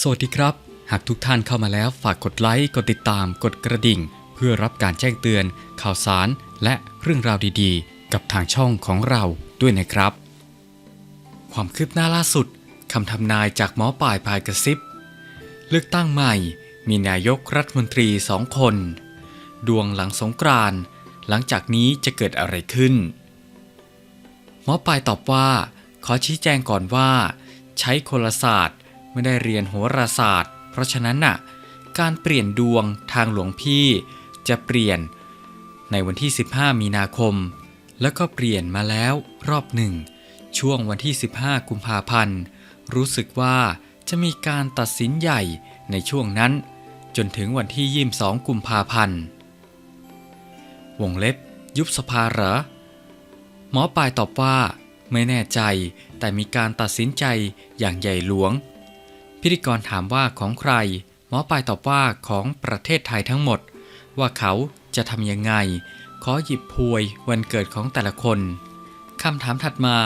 สวัสดีครับ หากทุกท่านเข้ามาแล้วฝากกดไลค์ กดติดตาม กดกระดิ่ง เพื่อรับการแจ้งเตือน ข่าวสาร และเรื่องราวดีๆ กับทางช่องของเราด้วยนะครับ ความคืบหน้าล่าสุดคำทำนายจากหมอป่ายพายกระซิบ เลือกตั้งใหม่ มีนายกรัฐมนตรีสองคน ดวงหลังสงกรานหลังจากนี้จะเกิดอะไรขึ้น หมอปลายตอบว่า ขอชี้แจงก่อนว่า ใช้โคลศาสตร์ ไม่ได้เรียนโหราศาสตร์ เพราะฉะนั้นน่ะการเปลี่ยนดวงทางหลวงพี่จะเปลี่ยนในวันที่ 15 มีนาคม แล้วก็เปลี่ยนมาแล้วรอบหนึ่ง ช่วงวันที่ 15 กุมภาพันธ์ รู้สึกว่าจะมีการตัดสินใหญ่ในช่วงนั้น จนถึงวันที่ 22 กุมภาพันธ์ วงเล็บ ยุบสภาเหรอ หมอปลายตอบว่า ไม่แน่ใจแต่มีการตัดสินใจอย่างใหญ่หลวง พิธีกรถามว่าของใคร หมอปลายตอบว่าของประเทศไทยทั้งหมด ว่าเขาจะทำยังไง ขอหยิบพวยวันเกิดของแต่ละคนคำถามถัดมา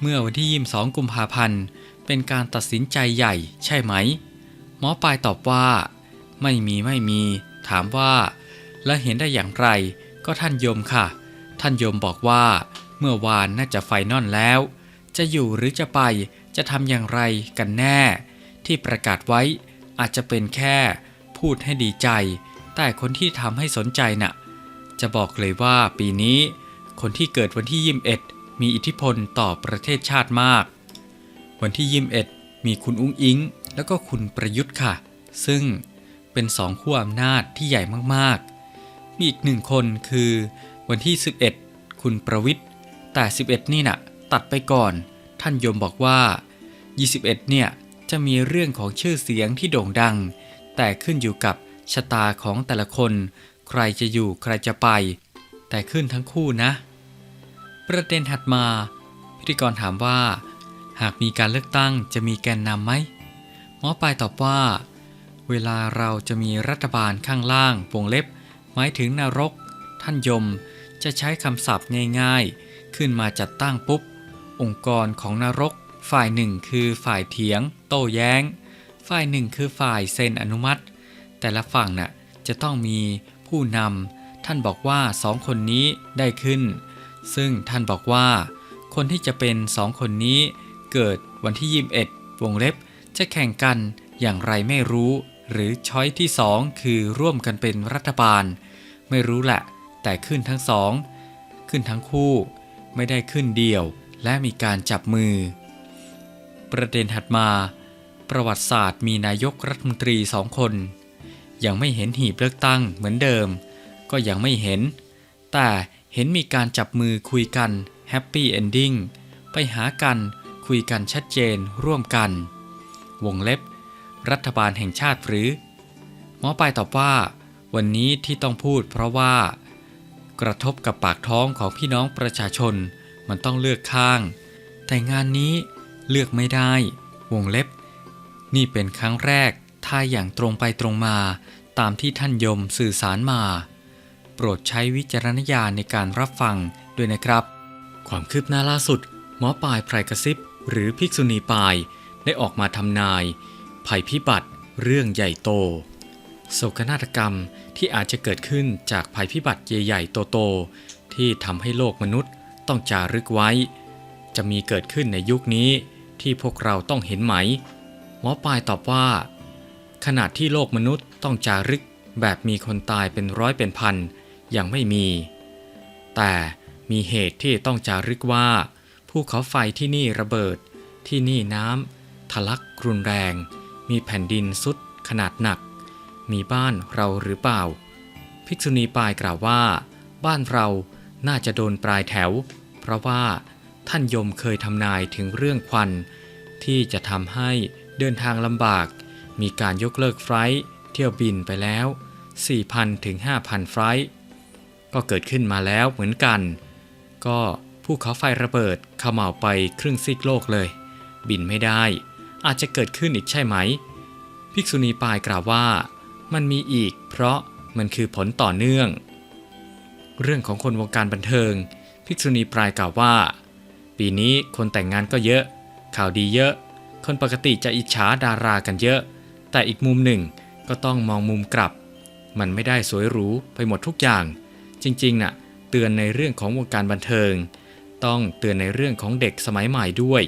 เมื่อวันที่ 22 กุมภาพันธ์ เป็นการตัดสินใจใหญ่ใช่ไหม หมอปลายตอบว่า ไม่มีไม่มี ถามว่า และเห็นได้อย่างไร ก็ท่านโยมค่ะ ท่านโยมบอกว่า เมื่อวานน่าจะไฟนอลแล้ว จะอยู่หรือจะไปจะทำอย่างไรกันแน่ ที่ประกาศไว้อาจจะเป็นแค่พูดให้ดีใจ แต่คนที่ทำให้สนใจน่ะ จะบอกเลยว่าปีนี้ คนที่เกิดวันที่ยิมเอ็ดมีอิทธิพลต่อประเทศชาติมาก วันที่ยิมเอ็ดมีคุณอุ้งอิง แล้วก็คุณประยุทธ์ค่ะ ซึ่งเป็นสองขั้วอำนาจที่ใหญ่มากๆ มีอีกหนึ่งคนคือวันที่ 11 คุณประวิทย์แต่ 11 นี่น่ะ ตัดไปก่อน ท่านโยมบอกว่า 21 เนี่ย จะมีเรื่องของชื่อเสียงที่โด่งดัง แต่ขึ้นอยู่กับชะตาของแต่ละคน ใครจะอยู่ใครจะไป แต่ขึ้นทั้งคู่นะ ประเด็นถัดมา พิธีกรถามว่า หากมีการเลือกตั้งจะมีแกนนำไหมหมอปลายตอบว่า เวลาเราจะมีรัฐบาลข้างล่างวงเล็บ หมายถึงนรก ท่านยม จะใช้คำศัพท์ง่ายๆ ขึ้นมาจัดตั้งปุ๊บ องค์กรของนรก ฝ่ายหนึ่งคือฝ่ายเถียง โต้แย้ง ฝ่ายหนึ่งคือฝ่ายเซ็นอนุมัติ แต่ละฝั่งน่ะจะต้องมีผู้นำท่านบอกว่าสองคนนี้ได้ขึ้น ซึ่งท่านบอกว่า คนที่จะเป็นสองคนนี้ เกิดวันที่ 21 วงเล็บ จะแข่งกันอย่างไรไม่รู้ หรือช้อยที่สองคือร่วมกันเป็นรัฐบาล ไม่รู้แหละ แต่ขึ้นทั้งสอง ขึ้นทั้งคู่ ไม่ได้ขึ้นเดี่ยว และมีการจับมือ ประเด็นถัดมา ประวัติศาสตร์มีนายกรัฐมนตรีสองคน ยังไม่เห็นหีบเลือกตั้งเหมือนเดิม ก็ยังไม่เห็น แต่เห็นมีการจับมือคุยกันแฮปปี้เอนดิ้งไปหากันคุยกันชัดเจนร่วมกัน วงเล็บ รัฐบาลแห่งชาติหรือ หมอปลายตอบว่า วันนี้ที่ต้องพูดเพราะว่า กระทบกับปากท้องของพี่น้องประชาชนมันต้องเลือกข้าง แต่งานนี้ เลือกไม่ได้ วงเล็บ นี่เป็นครั้งแรกถ้าอย่างตรงไปตรงมา ตามที่ท่านยมสื่อสารมา โปรดใช้วิจารณญาณในการรับฟังด้วยนะครับ ความคืบหน้าล่าสุด หมอปลายไพรกระซิบ หรือภิกษุณีปลายได้ออกมาทำนาย ภัยพิบัติ เรื่องใหญ่โต โศกนาฏกรรมที่อาจจะเกิดขึ้นจากภัยพิบัติใหญ่ๆโตๆที่ทำให้โลกมนุษย์ต้องจารึกไว้ จะมีเกิดขึ้นในยุคนี้ที่พวกเราต้องเห็นไหม หมอปลายตอบว่าขนาดที่โลกมนุษย์ต้องจารึกแบบมีคนตายเป็นร้อยเป็นพันยังไม่มี แต่มีเหตุที่ต้องจารึกว่าภูเขาไฟที่นี่ระเบิด ที่นี่น้ำทะลักรุนแรง มีแผ่นดินสุดขนาดหนัก มีบ้านเราหรือเปล่า ภิกษุณีปายกล่าวว่า บ้านเราน่าจะโดนปลายแถว เพราะว่า ท่านยมเคยทำนายถึงเรื่องควัน ที่จะทำให้เดินทางลำบาก มีการยกเลิกไฟล์เที่ยวบินไปแล้ว 4,000 ถึง 5,000 ไฟล์ก็เกิดขึ้นมาแล้วเหมือนกัน ก็ภูเขาไฟระเบิดเขม่าไปครึ่งซีกโลกเลย บินไม่ได้ อาจจะเกิดขึ้นอีกใช่ไหม ภิกษุณีปายกล่าวว่า มันมีอีก เพราะมันคือผลต่อเนื่อง เรื่องของคนวงการบันเทิง ภิกษุณีปลายกล่าวว่า ปีนี้คนแต่งงานก็เยอะ ข่าวดีเยอะ คนปกติจะอิจฉาดารากันเยอะ แต่อีกมุมหนึ่งก็ต้องมองมุมกลับ มันไม่ได้สวยหรูไปหมดทุกอย่าง จริงๆน่ะเตือนในเรื่องของวงการบันเทิง ต้องเตือนในเรื่องของเด็กสมัยใหม่ด้วย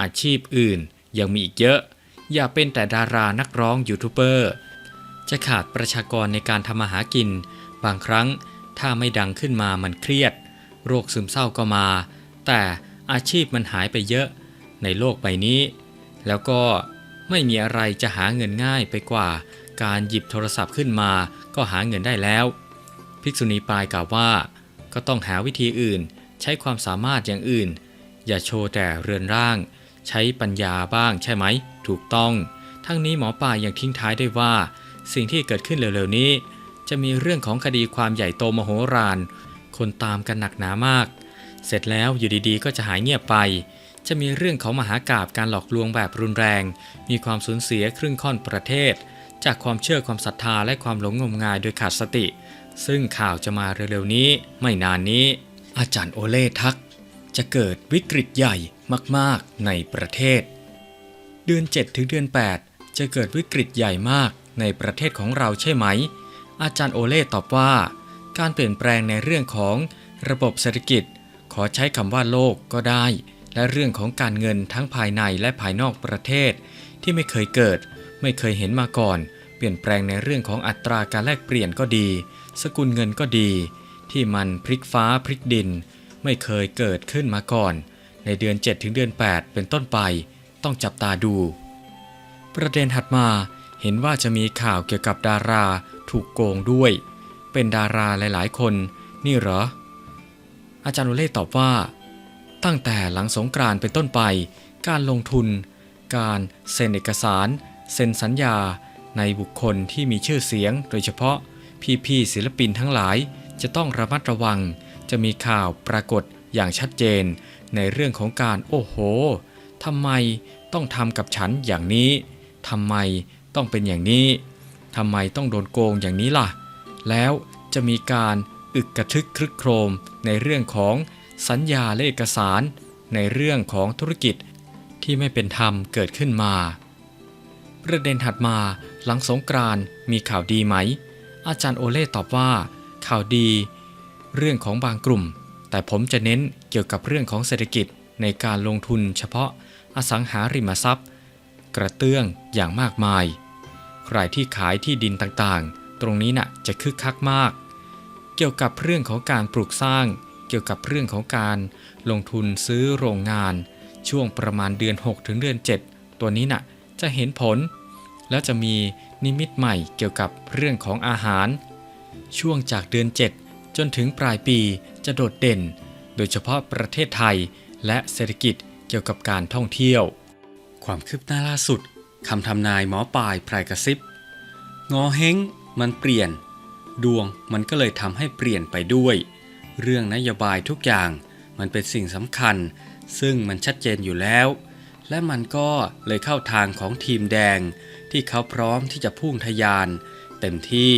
อาชีพอื่นยังมีอีกเยอะ อย่าเป็นแต่ดารานักร้องยูทูบเบอร์จะขาดประชากรในการทำมาหากิน บางครั้งถ้าไม่ดังขึ้นมามันเครียด โรคซึมเศร้าก็มา แต่ อาชีพมันหายไปเยอะในโลกใบนี้ แล้วก็ไม่มีอะไรจะหาเงินง่ายไปกว่า การหยิบโทรศัพท์ขึ้นมาก็หาเงินได้แล้ว ภิกษุณีปลายกล่าวว่า ก็ต้องหาวิธีอื่น ใช้ความสามารถอย่างอื่น อย่าโชว์แต่เรือนร่าง ใช้ปัญญาบ้างใช่ไหม ถูกต้อง ทั้งนี้หมอปลายยังทิ้งท้ายได้วยว่า สิ่งที่เกิดขึ้นเร็วๆนี้ จะมีเรื่องของคดีความใหญ่โตมโหฬารคนตามกันหนักหนามาก เสร็จแล้วอยู่ดีๆ ก็จะหายเงียบไป จะมีเรื่องของมหากาบการหลอกลวงแบบรุนแรง มีความสูญเสียครึ่งค่อนประเทศ จากความเชื่อความศรัทธาและความหลงงมงายโดยขาดสติ ซึ่งข่าวจะมาเร็วๆนี้ ไม่นานนี้ อาจารย์โอเล่ทัก จะเกิดวิกฤตใหญ่มากๆในประเทศ เดือน 7 ถึงเดือน 8 จะเกิดวิกฤตใหญ่มากในประเทศของเราใช่ไหม อาจารย์โอเล่ตอบว่า การเปลี่ยนแปลงในเรื่องของระบบเศรษฐกิจ ขอใช้คำว่าโลกก็ได้ และเรื่องของการเงินทั้งภายในและภายนอกประเทศ ที่ไม่เคยเกิด ไม่เคยเห็นมาก่อน เปลี่ยนแปลงในเรื่องของอัตราการแลกเปลี่ยนก็ดี สกุลเงินก็ดี ที่มันพลิกฟ้าพลิกดิน ไม่เคยเกิดขึ้นมาก่อน ในเดือน 7 ถึงเดือน 8 เป็นต้นไป ต้องจับตาดู ประเด็นถัดมาเห็นว่าจะมีข่าวเกี่ยวกับดาราถูกโกงด้วย เป็นดาราหลาย ๆ คน นี่เหรอ อาจารย์โอเล่ตอบว่า ตั้งแต่หลังสงกรานเป็นต้นไป การลงทุน การเซ็นเอกสาร เซ็นสัญญา ในบุคคลที่มีชื่อเสียง โดยเฉพาะพี่ๆศิลปินทั้งหลาย จะต้องระมัดระวัง จะมีข่าวปรากฏอย่างชัดเจน ในเรื่องของการโอ้โหทำไมต้องทำกับฉันอย่างนี้ทำไมต้องเป็นอย่างนี้ทำไมต้องโดนโกงอย่างนี้ล่ะ แล้วจะมีการอึกกระทึกครึกโครม ในเรื่องของสัญญาและเอกสาร ในเรื่องของธุรกิจที่ไม่เป็นธรรมเกิดขึ้นมา ประเด็นถัดมาหลังสงกรานมีข่าวดีไหม อาจารย์โอเล่ตอบว่า ข่าวดี เรื่องของบางกลุ่ม แต่ผมจะเน้นเกี่ยวกับเรื่องของเศรษฐกิจในการลงทุนเฉพาะอสังหาริมทรัพย์ กระเตื้องอย่างมากมาย ใครที่ขายที่ดินต่างๆ ตรงนี้น่ะจะคึกคักมาก เกี่ยวกับเรื่องของการปลูกสร้าง เกี่ยวกับเรื่องของการลงทุนซื้อโรงงาน ช่วงประมาณเดือน 6 ถึงเดือน 7 ตัวนี้น่ะจะเห็นผล แล้วจะมีนิมิตใหม่เกี่ยวกับเรื่องของอาหาร ช่วงจากเดือน 7 จนถึงปลายปีจะโดดเด่น โดยเฉพาะประเทศไทยและเศรษฐกิจเกี่ยวกับการท่องเที่ยว ความคืบหน้าล่าสุดคำทำนายหมอปลายไพรกระซิบงอเฮงมันเปลี่ยน ดวงมันก็เลยทำให้เปลี่ยนไปด้วย เรื่องนโยบายทุกอย่างมันเป็นสิ่งสำคัญ ซึ่งมันชัดเจนอยู่แล้ว และมันก็เลยเข้าทางของทีมแดง ที่เขาพร้อมที่จะพุ่งทะยาน เต็มที่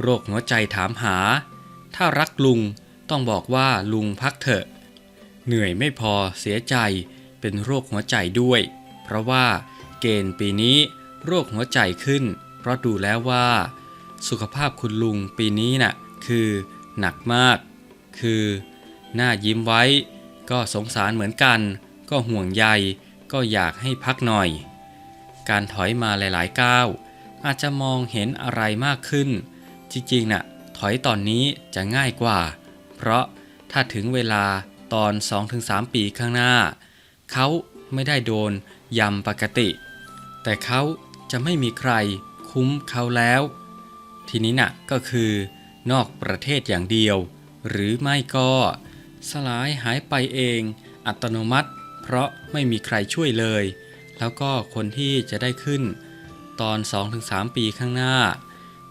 โรคหัวใจถามหา ถ้ารักลุงต้องบอกว่าลุงพักเถอะ เหนื่อยไม่พอเสียใจเป็นโรคหัวใจด้วย เพราะว่าเกณฑ์ปีนี้โรคหัวใจขึ้น เพราะดูแล้วว่า สุขภาพคุณลุงปีนี้น่ะคือหนักมาก คือหน้ายิ้มไว้ ก็สงสารเหมือนกัน ก็ห่วงใย ก็อยากให้พักหน่อย การถอยมาหลายๆก้าวอาจจะมองเห็นอะไรมากขึ้น จริงๆน่ะถอยตอนนี้จะง่ายกว่า เพราะถ้าถึงเวลาตอน 2-3 ปีข้างหน้า เขาไม่ได้โดนยำปกติ แต่เขาจะไม่มีใครคุ้มเขาแล้ว ทีนี้น่ะก็คือนอกประเทศอย่างเดียว หรือไม่ก็สลายหายไปเอง อัตโนมัติ เพราะไม่มีใครช่วยเลย แล้วก็คนที่จะได้ขึ้น ตอน 2-3 ปีข้างหน้า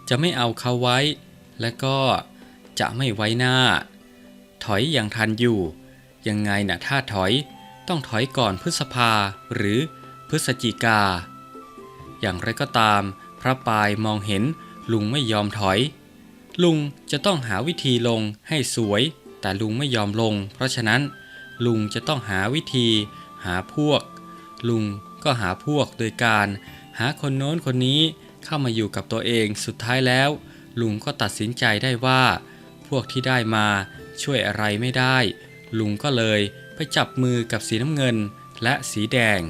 จะไม่เอาเขาไว้ และก็จะไม่ไว้หน้า ถอยอย่างทันอยู่ ยังไงนะถ้าถอยต้องถอยก่อนพฤษภาหรือพฤศจิกา อย่างไรก็ตาม พระปายมองเห็น ลุงไม่ยอมถอย ลุงจะต้องหาวิธีลงให้สวย แต่ลุงไม่ยอมลง เพราะฉะนั้น ลุงจะต้องหาวิธี หาพวก ลุงก็หาพวกโดยการ หาคนโน้นคนนี้เข้ามาอยู่กับตัวเองสุดท้ายแล้ว ลุงก็ตัดสินใจได้ว่า พวกที่ได้มาช่วยอะไรไม่ได้ ลุงก็เลยไปจับมือกับสีน้ำเงินและสีแดง